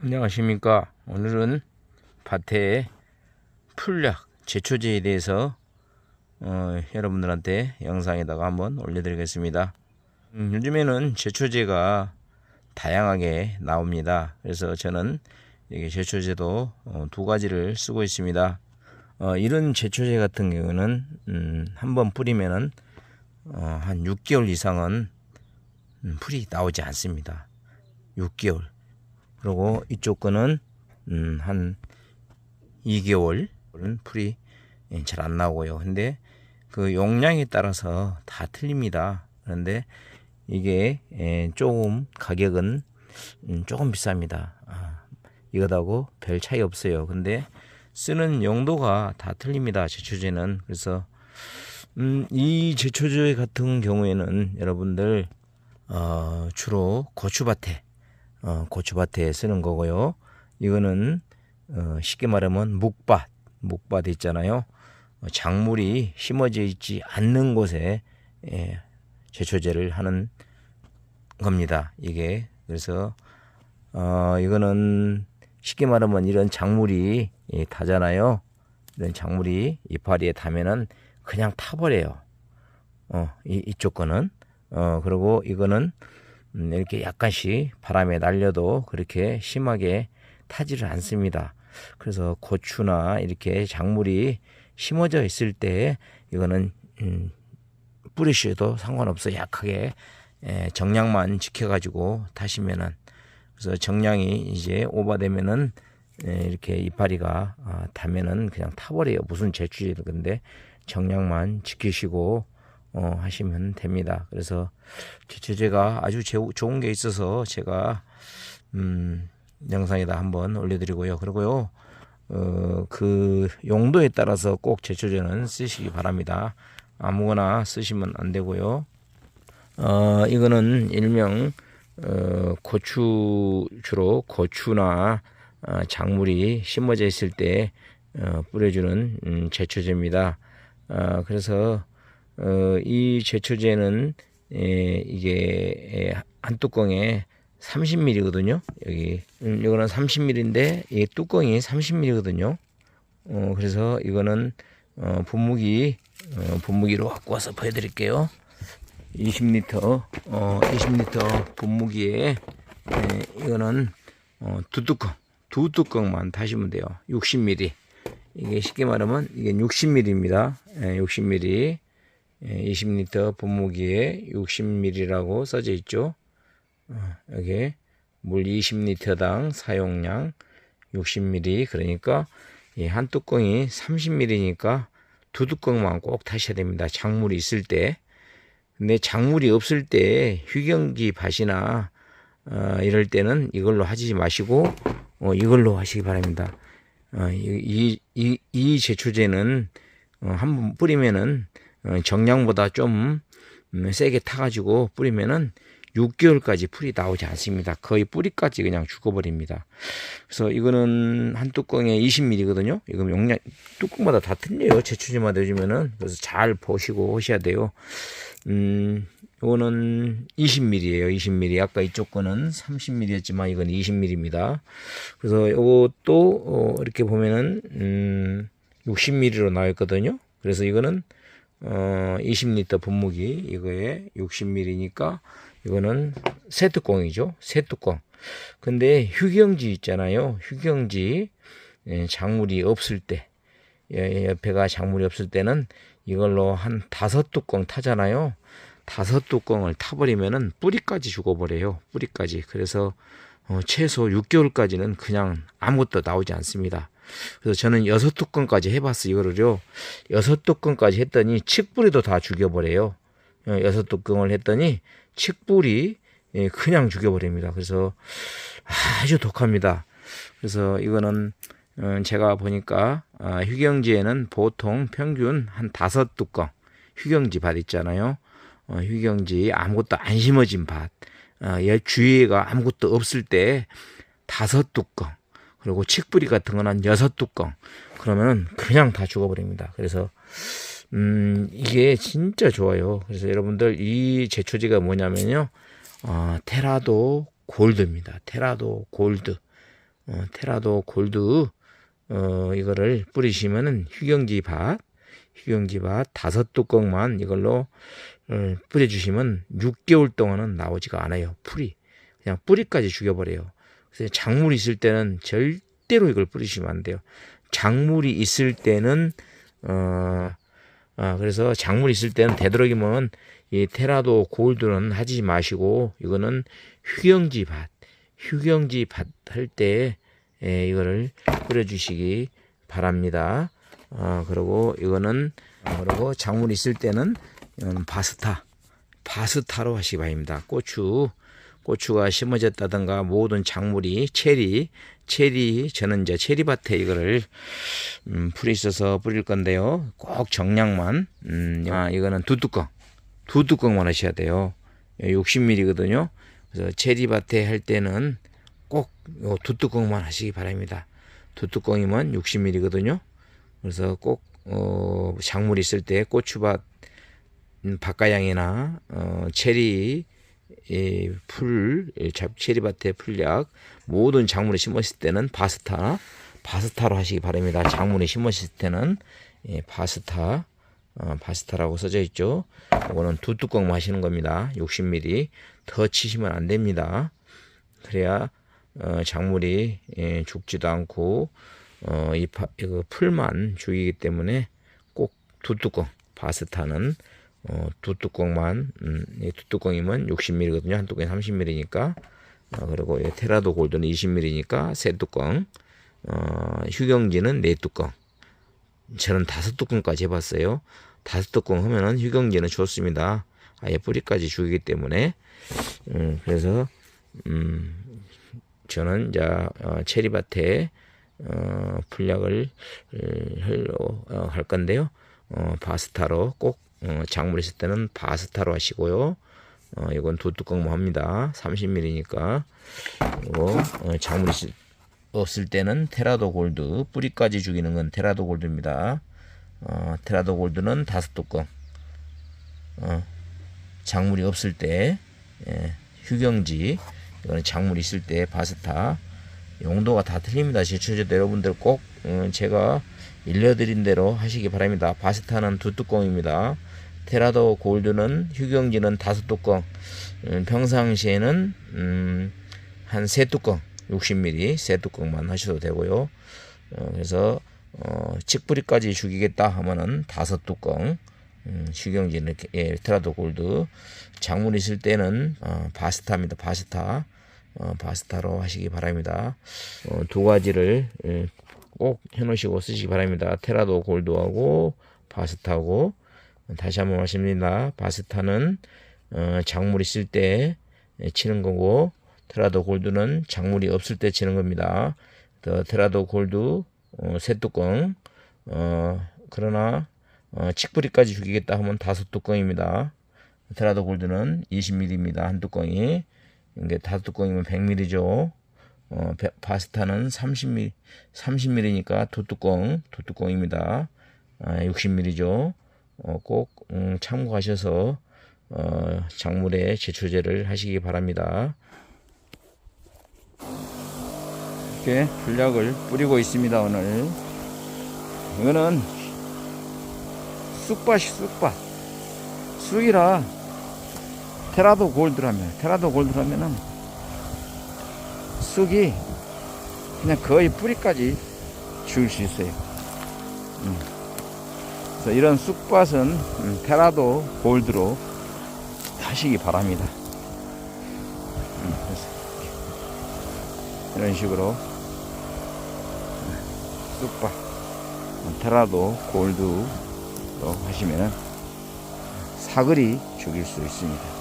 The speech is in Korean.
안녕하십니까. 오늘은 밭에 풀약, 제초제에 대해서 어, 여러분들한테 영상에다가 한번 올려드리겠습니다. 음, 요즘에는 제초제가 다양하게 나옵니다. 그래서 저는 이게 제초제도 어, 두 가지를 쓰고 있습니다. 어, 이런 제초제 같은 경우는 음, 한번 뿌리면은 어, 한 6개월 이상은 음, 풀이 나오지 않습니다. 6개월. 그리고 이쪽 거는 음, 한 2개월은 풀이 예, 잘안 나오고요. 근데 그 용량에 따라서 다 틀립니다. 그런데 이게 예, 조금 가격은 음, 조금 비쌉니다. 아, 이거하고 별 차이 없어요. 근데 쓰는 용도가 다 틀립니다. 제초제는 그래서 음, 이 제초제 같은 경우에는 여러분들 어, 주로 고추밭에 어, 고추밭에 쓰는 거고요. 이거는 어, 쉽게 말하면 묵밭, 묵밭 있잖아요. 어, 작물이 심어져 있지 않는 곳에 예, 제초제를 하는 겁니다. 이게 그래서 어, 이거는 쉽게 말하면 이런 작물이 예, 타잖아요. 이런 작물이 이파리에 타면은 그냥 타버려요. 어, 이, 이쪽 거는 어, 그리고 이거는 음, 이렇게 약간씩 바람에 날려도 그렇게 심하게 타지를 않습니다. 그래서 고추나 이렇게 작물이 심어져 있을 때 이거는 음, 뿌리셔도 상관없어 약하게 예, 정량만 지켜가지고 타시면은 그래서 정량이 이제 오버되면은 예, 이렇게 이파리가 아, 타면은 그냥 타버려요. 무슨 제주제도 근데 정량만 지키시고 어, 하시면 됩니다. 그래서 제초제가 아주 제, 좋은 게 있어서 제가 음, 영상에다 한번 올려드리고요. 그리고요, 어, 그 용도에 따라서 꼭 제초제는 쓰시기 바랍니다. 아무거나 쓰시면 안 되고요. 어, 이거는 일명 어, 고추 주로 고추나 어, 작물이 심어져 있을 때 어, 뿌려주는 음, 제초제입니다. 어, 그래서 어, 이 제초제는 에, 이게 한 뚜껑에 30ml거든요. 여기 음, 이거는 30ml인데 이 뚜껑이 30ml거든요. 어, 그래서 이거는 어, 분무기 어, 분무기로 갖고 와서 보여드릴게요. 20리터 어, 20리터 분무기에 에, 이거는 어, 두 뚜껑 두 뚜껑만 다시면 돼요. 60ml 이게 쉽게 말하면 이게 60ml입니다. 에, 60ml 20리터 분무기에 60ml라고 써져 있죠. 어, 여기 물 20리터당 사용량 60ml 그러니까 한 뚜껑이 30ml니까 두 뚜껑만 꼭 타셔야 됩니다. 작물이 있을 때. 근데 작물이 없을 때 휴경지 밭이나 어, 이럴 때는 이걸로 하지 마시고 어, 이걸로 하시기 바랍니다. 어, 이, 이, 이 제초제는 어, 한번 뿌리면은 어, 정량보다 좀 음, 세게 타가지고 뿌리면은 6개월까지 풀이 나오지 않습니다. 거의 뿌리까지 그냥 죽어버립니다. 그래서 이거는 한 뚜껑에 20ml거든요. 이거 용량 뚜껑마다 다 틀려요. 제초제마다 요즘에는 그래서 잘 보시고 오셔야 돼요. 음, 이거는 20ml예요. 20ml. 아까 이쪽 거는 30ml였지만 이건 20ml입니다. 그래서 이것도 어, 이렇게 보면은 음, 60ml로 나와 있거든요. 그래서 이거는 어, 20리터 분무기 이거에 60ml니까 이거는 새 뚜껑이죠. 새 뚜껑. 근데 휴경지 있잖아요. 휴경지 예, 작물이 없을 때 예, 옆에가 작물이 없을 때는 이걸로 한 다섯 뚜껑 타잖아요. 다섯 뚜껑을 타버리면은 뿌리까지 죽어버려요. 뿌리까지. 그래서 어, 최소 6개월까지는 그냥 아무것도 나오지 않습니다. 그래서 저는 여섯 뚜껑까지 해봤어 이거를요. 여섯 뚜껑까지 했더니 칡뿌리도 다 죽여버려요. 어, 여섯 뚜껑을 했더니 칡뿌리 예, 그냥 죽여버립니다. 그래서 아주 독합니다. 그래서 이거는 어, 제가 보니까 아, 휴경지에는 보통 평균 한 다섯 뚜껑 휴경지 밭 있잖아요. 어, 휴경지 아무것도 안 심어진 밭 주위에가 아무것도 없을 때 다섯 뚜껑 그리고 칡뿌리 같은 건 한 여섯 뚜껑. 그러면은 그냥 다 죽어버립니다. 그래서, 음, 이게 진짜 좋아요. 그래서 여러분들 이 제초제가 뭐냐면요. 어, 테라도 골드입니다. 테라도 골드. 어, 테라도 골드 어, 이거를 뿌리시면은 휴경지 밭, 휴경지 밭 다섯 뚜껑만 이걸로 어, 뿌려주시면 6개월 동안은 나오지가 않아요. 풀이 그냥 뿌리까지 죽여버려요. 그래서 작물 있을 때는 절대로 이걸 뿌리시면 안 돼요. 작물이 있을 때는 어, 아, 그래서 작물 있을 때는 되도록이면 이 테라도 골드는 하지 마시고 이거는 휴경지 밭, 휴경지 밭 할때 예, 이거를 뿌려주시기 바랍니다. 아, 그리고 이거는 아, 그리고 작물 있을 때는 이거는 바스타, 바스타로 하시기 바랍니다. 고추, 고추가 심어졌다든가 모든 작물이 체리, 체리 저는 이제 체리밭에 이거를 음, 풀이 있어서 뿌릴 건데요. 꼭 정량만. 음, 아, 이거는 두 뚜껑. 두 뚜껑만 하셔야 돼요. 60ml거든요. 그래서 체리밭에 할 때는 꼭 두 뚜껑만 하시기 바랍니다. 두 뚜껑이면 60ml거든요. 그래서 꼭 어, 작물 있을 때 고추밭 음, 박가양이나 어, 체리 이 풀, 체리밭에 풀약 모든 작물을 심었을 때는 바스타, 바스타로 하시기 바랍니다. 작물을 심었을 때는 예, 바스타, 어, 바스타라고 써져 있죠. 이거는 두 뚜껑 마시는 겁니다. 60ml 더 치시면 안 됩니다. 그래야 어, 작물이 예, 죽지도 않고 어, 이 파, 풀만 죽이기 때문에 꼭 두 뚜껑 바스타는 어, 두 뚜껑만 음, 이두 뚜껑이면 60ml거든요. 한 뚜껑이 30ml니까 어, 그리고 이 테라도 골드는 20ml니까 세 뚜껑 어, 휴경지는 네 뚜껑 저는 다섯 뚜껑까지 해봤어요. 다섯 뚜껑 하면은 휴경지는 좋습니다. 아예 뿌리까지 죽이기 때문에 음, 그래서 음, 저는 이제 어, 체리밭에 어, 풀약을 흘러 어, 할 건데요. 어, 바스타로 꼭 어, 작물 있을 때는 바스타로 하시고요. 어, 이건 두 뚜껑만 합니다. 30ml니까. 그리고 어, 작물 있을 없을 때는 테라도 골드 뿌리까지 죽이는 건 테라도 골드입니다. 어, 테라도 골드는 다섯 뚜껑. 어, 작물이 없을 때 예, 휴경지 이거는 작물 있을 때 바스타 용도가 다 틀립니다. 시청자 여러분들 꼭 음, 제가 일러드린 대로 하시기 바랍니다. 바스타는 두 뚜껑입니다. 테라도 골드는 휴경지는 다섯 뚜껑, 음, 평상시에는 음, 한 세 뚜껑, 60ml 세 뚜껑만 하셔도 되고요. 어, 그래서 어, 칡뿌리까지 죽이겠다 하면은 다섯 뚜껑, 음, 휴경지는 예, 테라도 골드, 작물 있을 때는 어, 바스타입니다. 바스타. 어, 바스타로 하시기 바랍니다. 어, 두 가지를 예, 꼭 해놓으시고 쓰시기 바랍니다. 테라도 골드하고 바스타고 다시 한번 말씀드립니다. 바스타는 어, 작물 있을 때 예, 치는 거고 테라도 골드는 작물이 없을 때 치는 겁니다. 더 테라도 골드 어, 세 뚜껑 어, 그러나 어, 칡뿌리까지 죽이겠다 하면 다섯 뚜껑입니다. 테라도 골드는 20ml입니다. 한 뚜껑이 이게 다섯 뚜껑이면 100ml죠. 어, 베- 바스타는 30ml, 30ml니까 두 뚜껑, 두 뚜껑입니다. 아, 60ml죠. 어, 꼭 음, 참고하셔서 어, 작물에 제초제를 하시기 바랍니다. 이렇게 풀약을 뿌리고 있습니다 오늘. 이거는 쑥밭이 쑥밭. 쑥이라 테라도 골드라면 테라도 골드라면은 쑥이 그냥 거의 뿌리까지 죽일 수 있어요. 음. 이런 쑥밭은 음, 테라도 골드로 하시기 바랍니다. 음, 이런 식으로 음, 쑥밭 음, 테라도 골드로 하시면 사거리 죽일 수 있습니다.